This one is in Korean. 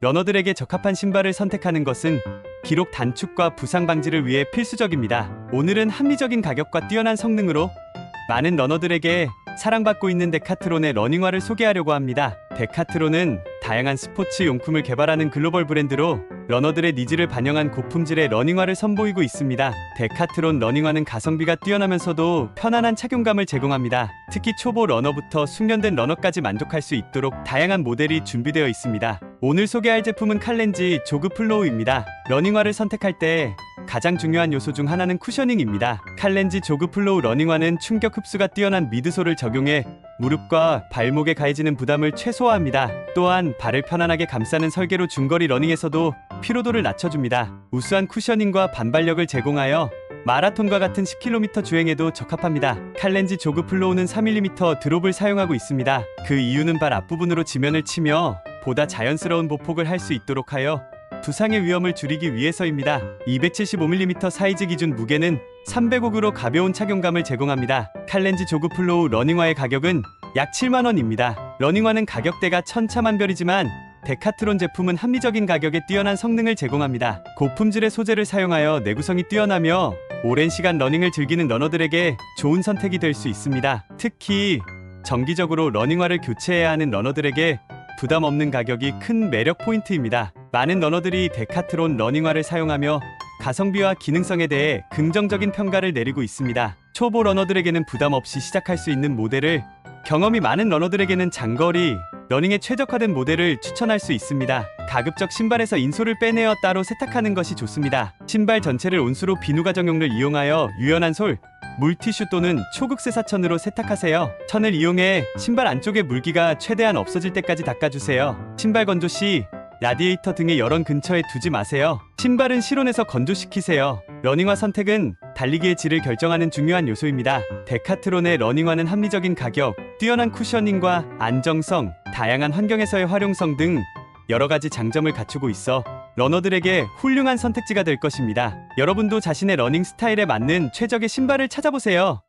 러너들에게 적합한 신발을 선택하는 것은 기록 단축과 부상 방지를 위해 필수적입니다. 오늘은 합리적인 가격과 뛰어난 성능으로 많은 러너들에게 사랑받고 있는 데카트론의 러닝화를 소개하려고 합니다. 데카트론은 다양한 스포츠 용품을 개발하는 글로벌 브랜드로 러너들의 니즈를 반영한 고품질의 러닝화를 선보이고 있습니다. 데카트론 러닝화는 가성비가 뛰어나면서도 편안한 착용감을 제공합니다. 특히 초보 러너부터 숙련된 러너까지 만족할 수 있도록 다양한 모델이 준비되어 있습니다. 오늘 소개할 제품은 칼렌지 조그 플로우입니다. 러닝화를 선택할 때 가장 중요한 요소 중 하나는 쿠셔닝입니다. 칼렌지 조그 플로우 러닝화는 충격 흡수가 뛰어난 미드솔을 적용해 무릎과 발목에 가해지는 부담을 최소화합니다. 또한 발을 편안하게 감싸는 설계로 중거리 러닝에서도 피로도를 낮춰줍니다. 우수한 쿠셔닝과 반발력을 제공하여 마라톤과 같은 10km 주행에도 적합합니다. 칼렌지 조그 플로우는 3mm 드롭을 사용하고 있습니다. 그 이유는 발 앞부분으로 지면을 치며 보다 자연스러운 보폭을 할 수 있도록 하여 부상의 위험을 줄이기 위해서입니다. 275mm 사이즈 기준 무게는 300옥으로 가벼운 착용감을 제공합니다. 칼렌지 조그 플로우 러닝화의 가격은 약 7만원입니다. 러닝화는 가격대가 천차만별이지만 데카트론 제품은 합리적인 가격에 뛰어난 성능을 제공합니다. 고품질의 소재를 사용하여 내구성이 뛰어나며 오랜 시간 러닝을 즐기는 러너들에게 좋은 선택이 될 수 있습니다. 특히 정기적으로 러닝화를 교체해야 하는 러너들에게 부담 없는 가격이 큰 매력 포인트입니다. 많은 러너들이 데카트론 러닝화를 사용하며 가성비와 기능성에 대해 긍정적인 평가를 내리고 있습니다. 초보 러너들에게는 부담 없이 시작할 수 있는 모델을 경험이 많은 러너들에게는 장거리 러닝에 최적화된 모델을 추천할 수 있습니다. 가급적 신발에서 인솔을 빼내어 따로 세탁하는 것이 좋습니다. 신발 전체를 온수로 비누 가정용을 이용하여 유연한 솔, 물티슈 또는 초극세사천으로 세탁하세요. 천을 이용해 신발 안쪽의 물기가 최대한 없어질 때까지 닦아주세요. 신발 건조 시 라디에이터 등의 열원 근처에 두지 마세요. 신발은 실온에서 건조시키세요. 러닝화 선택은 달리기의 질을 결정하는 중요한 요소입니다. 데카트론의 러닝화는 합리적인 가격, 뛰어난 쿠셔닝과 안정성, 다양한 환경에서의 활용성 등 여러 가지 장점을 갖추고 있어 러너들에게 훌륭한 선택지가 될 것입니다. 여러분도 자신의 러닝 스타일에 맞는 최적의 신발을 찾아보세요.